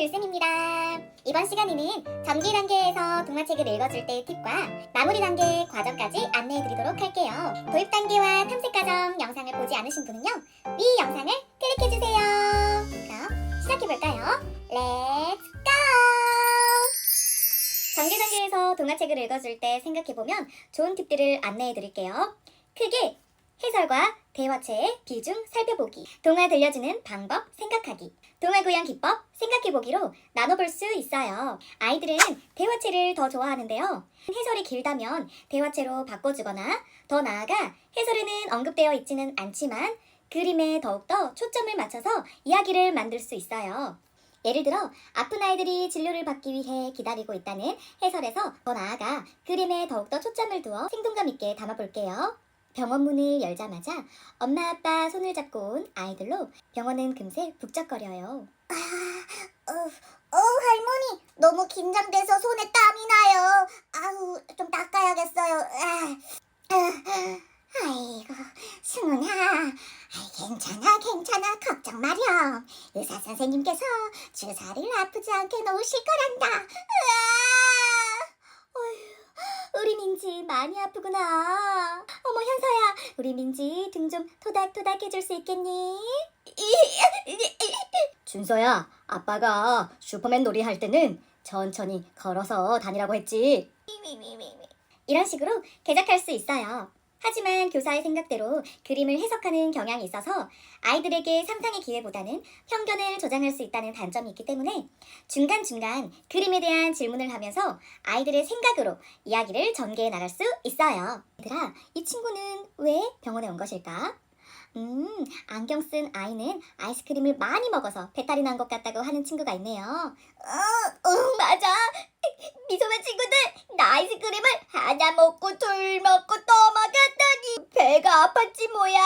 글쌤입니다. 이번 시간에는 전기 단계에서 동화책을 읽어줄 때의 팁과 마무리 단계 과정까지 안내해드리도록 할게요. 도입 단계와 탐색 과정 영상을 보지 않으신 분은요, 위 영상을 클릭해주세요. 그럼 시작해볼까요? 렛츠 고! 전기 단계에서 동화책을 읽어줄 때 생각해보면 좋은 팁들을 안내해드릴게요. 크게 해설과 대화체의 비중 살펴보기, 동화 들려주는 방법 생각하기, 동화 구형 기법 생각해보기로 나눠볼 수 있어요. 아이들은 대화체를 더 좋아하는데요. 해설이 길다면 대화체로 바꿔주거나 더 나아가 해설에는 언급되어 있지는 않지만 그림에 더욱더 초점을 맞춰서 이야기를 만들 수 있어요. 예를 들어 아픈 아이들이 진료를 받기 위해 기다리고 있다는 해설에서 더 나아가 그림에 더욱더 초점을 두어 생동감 있게 담아볼게요. 병원 문을 열자마자 엄마 아빠 손을 잡고 온 아이들로 병원은 금세 북적거려요. 어, 어, 할머니 너무 긴장돼서 손에 땀이 나요. 아우 좀 닦아야겠어요. 아, 아, 아이고 승훈아, 괜찮아 괜찮아 걱정 마렴. 의사 선생님께서 주사를 아프지 않게 놓으실 거란다. 으아! 우리 민지 많이 아프구나. 어머 현서야, 우리 민지 등 좀 토닥토닥 해줄 수 있겠니? 준서야, 아빠가 슈퍼맨 놀이 할 때는 천천히 걸어서 다니라고 했지. 이런 식으로 개작할 수 있어요. 하지만 교사의 생각대로 그림을 해석하는 경향이 있어서 아이들에게 상상의 기회보다는 편견을 조장할 수 있다는 단점이 있기 때문에 중간중간 그림에 대한 질문을 하면서 아이들의 생각으로 이야기를 전개해 나갈 수 있어요. 얘들아, 이 친구는 왜 병원에 온 것일까? 음, 안경 쓴 아이는 아이스크림을 많이 먹어서 배탈이 난 것 같다고 하는 친구가 있네요. 어, 어, 맞아. 미소만 친구들, 나 아이스크림을 하나 먹고 둘 먹고 또 먹었더니 배가 아팠지 뭐야.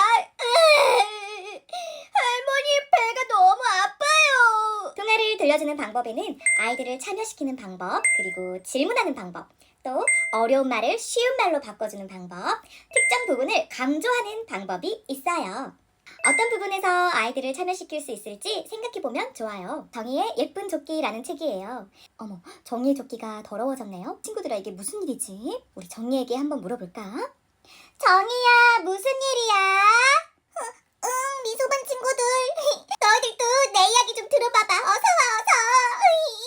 할머니 배가 너무 아파요. 동화를 들려주는 방법에는 아이들을 참여시키는 방법, 그리고 질문하는 방법, 또 어려운 말을 쉬운 말로 바꿔주는 방법, 특정 부분을 강조하는 방법이 있어요. 어떤 부분에서 아이들을 참여시킬 수 있을지 생각해보면 좋아요. 정의의 예쁜 조끼라는 책이에요. 어머, 정의의 조끼가 더러워졌네요. 친구들아, 이게 무슨 일이지? 우리 정의에게 한번 물어볼까? 정의야, 무슨 일이야? 응, 미소반 친구들. 너희들도 내 이야기 좀 들어봐봐. 어서 와, 어서.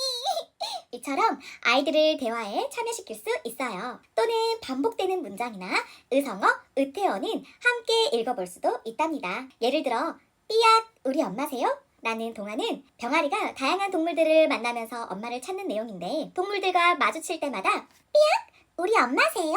이처럼 아이들을 대화에 참여시킬 수 있어요. 또는 반복되는 문장이나 의성어, 의태어는 함께 읽어볼 수도 있답니다. 예를 들어, 삐약, 우리 엄마세요? 라는 동화는 병아리가 다양한 동물들을 만나면서 엄마를 찾는 내용인데 동물들과 마주칠 때마다 삐약, 우리 엄마세요?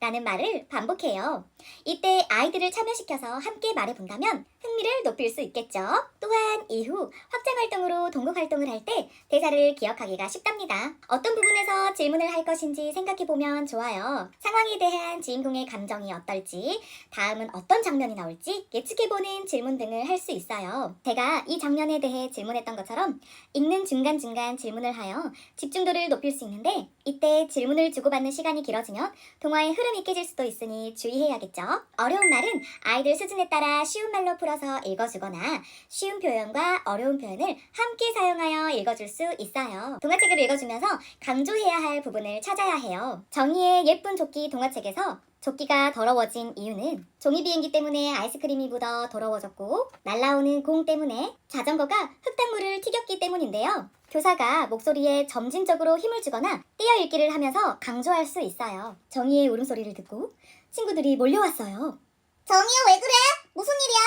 라는 말을 반복해요. 이때 아이들을 참여시켜서 함께 말해본다면 흥미를 높일 수 있겠죠. 또한 이후 확장 활동으로 동국 활동을 할 때 대사를 기억하기가 쉽답니다. 어떤 부분에서 질문을 할 것인지 생각해보면 좋아요. 상황에 대한 주인공의 감정이 어떨지, 다음은 어떤 장면이 나올지 예측해보는 질문 등을 할 수 있어요. 제가 이 장면에 대해 질문했던 것처럼 읽는 중간중간 질문을 하여 집중도를 높일 수 있는데 이때 질문을 주고받는 시간이 길어지면 동화의 흐름이 깨질 수도 있으니 주의해야겠죠. 어려운 말은 아이들 수준에 따라 쉬운 말로 풀어서 읽어주거나 쉬운 표현과 어려운 표현을 함께 사용하여 읽어줄 수 있어요. 동화책을 읽어주면서 강조해야 할 부분을 찾아야 해요. 정의의 예쁜 조끼 동화책에서 조끼가 더러워진 이유는 종이 비행기 때문에 아이스크림이 묻어 더러워졌고 날라오는 공 때문에 자전거가 흙탕물을 튀겼기 때문인데요. 교사가 목소리에 점진적으로 힘을 주거나 떼어 읽기를 하면서 강조할 수 있어요. 정의의 울음소리를 듣고 친구들이 몰려왔어요. 정의야 왜 그래? 무슨 일이야?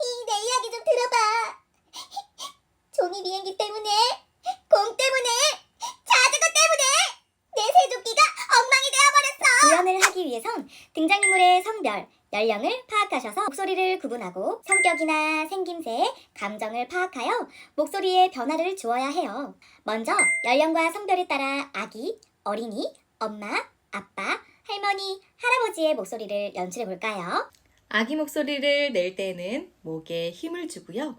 이 내 이야기 좀 들어봐. 종이 비행기 때문에, 공 때문에, 자전거 때문에 내 세조끼가 엉망이 되어버렸어. 구현을 하기 위해선 등장인물의 성별, 연령을 파악하셔서 목소리를 구분하고 성격이나 생김새, 감정을 파악하여 목소리에 변화를 주어야 해요. 먼저 연령과 성별에 따라 아기, 어린이, 엄마, 아빠, 할머니, 할아버지의 목소리를 연출해 볼까요? 아기 목소리를 낼 때는 목에 힘을 주고요.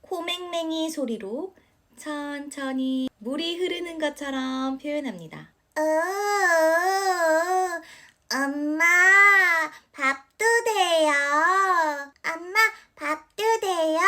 코맹맹이 소리로 천천히 물이 흐르는 것처럼 표현합니다. 어, 엄마, 밥도 돼요. 엄마, 밥도 돼요.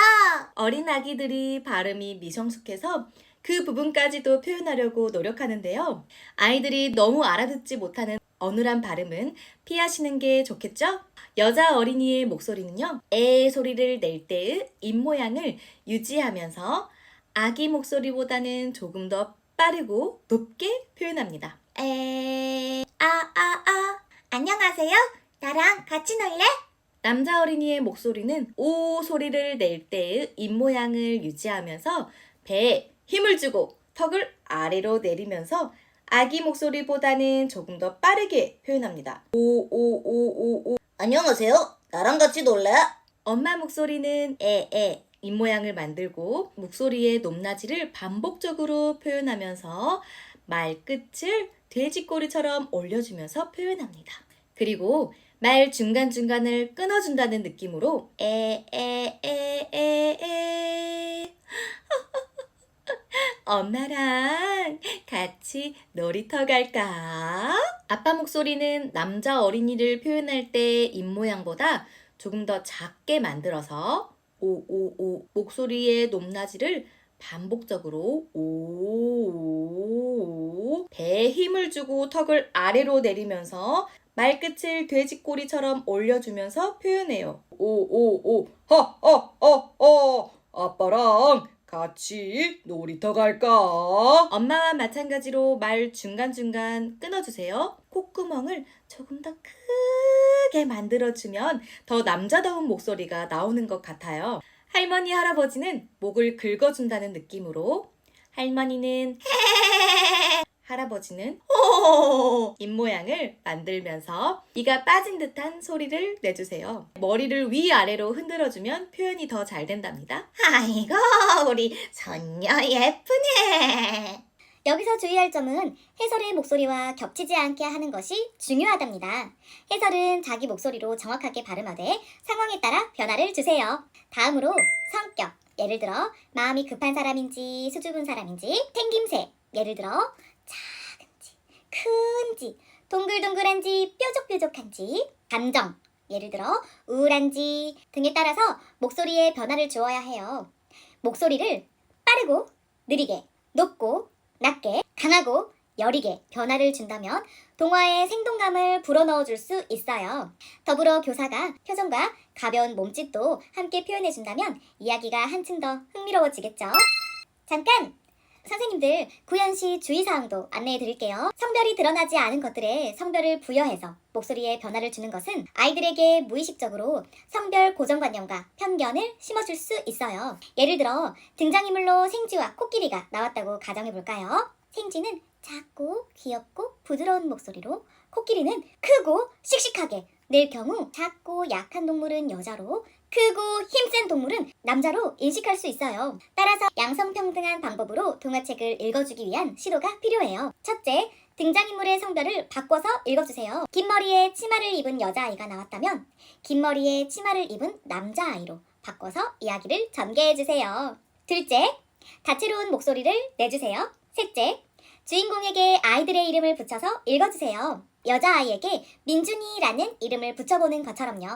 어린 아기들이 발음이 미성숙해서 그 부분까지도 표현하려고 노력하는데요. 아이들이 너무 알아듣지 못하는 어눌한 발음은 피하시는 게 좋겠죠? 여자 어린이의 목소리는요, 에 소리를 낼 때의 입 모양을 유지하면서 아기 목소리보다는 조금 더 빠르고 높게 표현합니다. 에, 아, 아, 아. 안녕하세요. 나랑 같이 놀래? 남자 어린이의 목소리는 오 소리를 낼 때의 입 모양을 유지하면서 배에 힘을 주고 턱을 아래로 내리면서 아기 목소리보다는 조금 더 빠르게 표현합니다. 오, 오, 오, 오, 오. 안녕하세요. 나랑 같이 놀래? 엄마 목소리는 에, 에, 입 모양을 만들고 목소리의 높낮이를 반복적으로 표현하면서 말 끝을 돼지꼬리처럼 올려주면서 표현합니다. 그리고 말 중간중간을 끊어준다는 느낌으로 에, 에, 에, 에, 에. 엄마랑 같이 놀이터 갈까? 아빠 목소리는 남자 어린이를 표현할 때 입 모양보다 조금 더 작게 만들어서 오오오 목소리의 높낮이를 반복적으로 오 배에 힘을 주고 턱을 아래로 내리면서 말끝을 돼지꼬리처럼 올려주면서 표현해요. 오오오 하하하하 아빠랑 같이 놀이터 갈까? 엄마와 마찬가지로 말 중간중간 끊어주세요. 콧구멍을 조금 더 크게 만들어주면 더 남자다운 목소리가 나오는 것 같아요. 할머니, 할아버지는 목을 긁어준다는 느낌으로 할머니는 할아버지는 호 입모양을 만들면서 이가 빠진 듯한 소리를 내주세요. 머리를 위아래로 흔들어주면 표현이 더 잘 된답니다. 아이고, 우리 손녀 예쁘네. 여기서 주의할 점은 해설의 목소리와 겹치지 않게 하는 것이 중요하답니다. 해설은 자기 목소리로 정확하게 발음하되 상황에 따라 변화를 주세요. 다음으로 성격. 예를 들어 마음이 급한 사람인지 수줍은 사람인지 생김새. 예를 들어 작은지 큰지 동글동글한지 뾰족뾰족한지 감정. 예를 들어 우울한지 등에 따라서 목소리에 변화를 주어야 해요. 목소리를 빠르고 느리게 높고 강하고 여리게 변화를 준다면 동화의 생동감을 불어넣어 줄 수 있어요. 더불어 교사가 표정과 가벼운 몸짓도 함께 표현해 준다면 이야기가 한층 더 흥미로워지겠죠. 잠깐! 선생님들 구현시 주의사항도 안내해 드릴게요. 성별이 드러나지 않은 것들에 성별을 부여해서 목소리에 변화를 주는 것은 아이들에게 무의식적으로 성별 고정관념과 편견을 심어줄 수 있어요. 예를 들어 등장인물로 생쥐와 코끼리가 나왔다고 가정해 볼까요? 생쥐는 작고 귀엽고 부드러운 목소리로 코끼리는 크고 씩씩하게 낼 경우 작고 약한 동물은 여자로 크고 힘센 동물은 남자로 인식할 수 있어요. 따라서 양성평등한 방법으로 동화책을 읽어주기 위한 시도가 필요해요. 첫째, 등장인물의 성별을 바꿔서 읽어주세요. 긴 머리에 치마를 입은 여자아이가 나왔다면 긴 머리에 치마를 입은 남자아이로 바꿔서 이야기를 전개해주세요. 둘째, 다채로운 목소리를 내주세요. 셋째, 주인공에게 아이들의 이름을 붙여서 읽어주세요. 여자아이에게 민준이라는 이름을 붙여보는 것처럼요.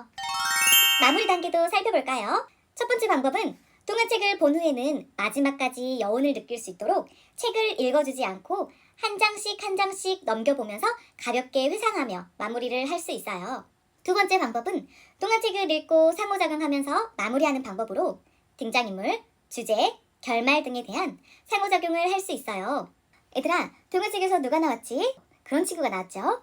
마무리 단계도 살펴볼까요? 첫 번째 방법은 동화책을 본 후에는 마지막까지 여운을 느낄 수 있도록 책을 읽어주지 않고 한 장씩 한 장씩 넘겨보면서 가볍게 회상하며 마무리를 할 수 있어요. 두 번째 방법은 동화책을 읽고 상호작용하면서 마무리하는 방법으로 등장인물, 주제, 결말 등에 대한 상호작용을 할 수 있어요. 얘들아, 동화책에서 누가 나왔지? 그런 친구가 나왔죠?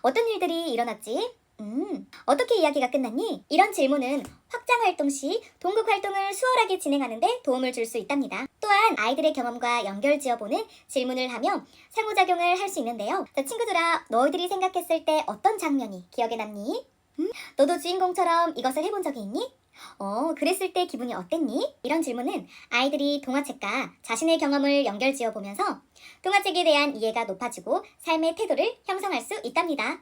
어떤 일들이 일어났지? 음, 어떻게 이야기가 끝났니? 이런 질문은 확장 활동 시 동극 활동을 수월하게 진행하는데 도움을 줄 수 있답니다. 또한 아이들의 경험과 연결 지어보는 질문을 하며 상호작용을 할 수 있는데요. 자, 친구들아, 너희들이 생각했을 때 어떤 장면이 기억에 남니? 음? 너도 주인공처럼 이것을 해본 적이 있니? 어, 그랬을 때 기분이 어땠니? 이런 질문은 아이들이 동화책과 자신의 경험을 연결 지어 보면서 동화책에 대한 이해가 높아지고 삶의 태도를 형성할 수 있답니다.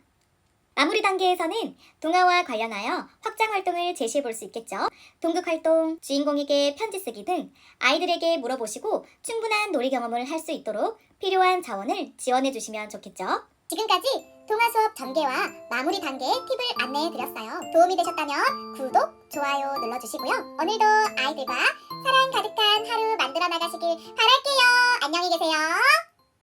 마무리 단계에서는 동화와 관련하여 확장 활동을 제시해 볼 수 있겠죠. 동극 활동, 주인공에게 편지 쓰기 등 아이들에게 물어보시고 충분한 놀이 경험을 할 수 있도록 필요한 자원을 지원해 주시면 좋겠죠. 지금까지 동화 수업 전개와 마무리 단계 팁을 안내해 드렸어요. 도움이 되셨다면 구독, 좋아요 눌러 주시고요. 오늘도 아이들과 사랑 가득한 하루 만들어 나가시길 바랄게요. 안녕히 계세요.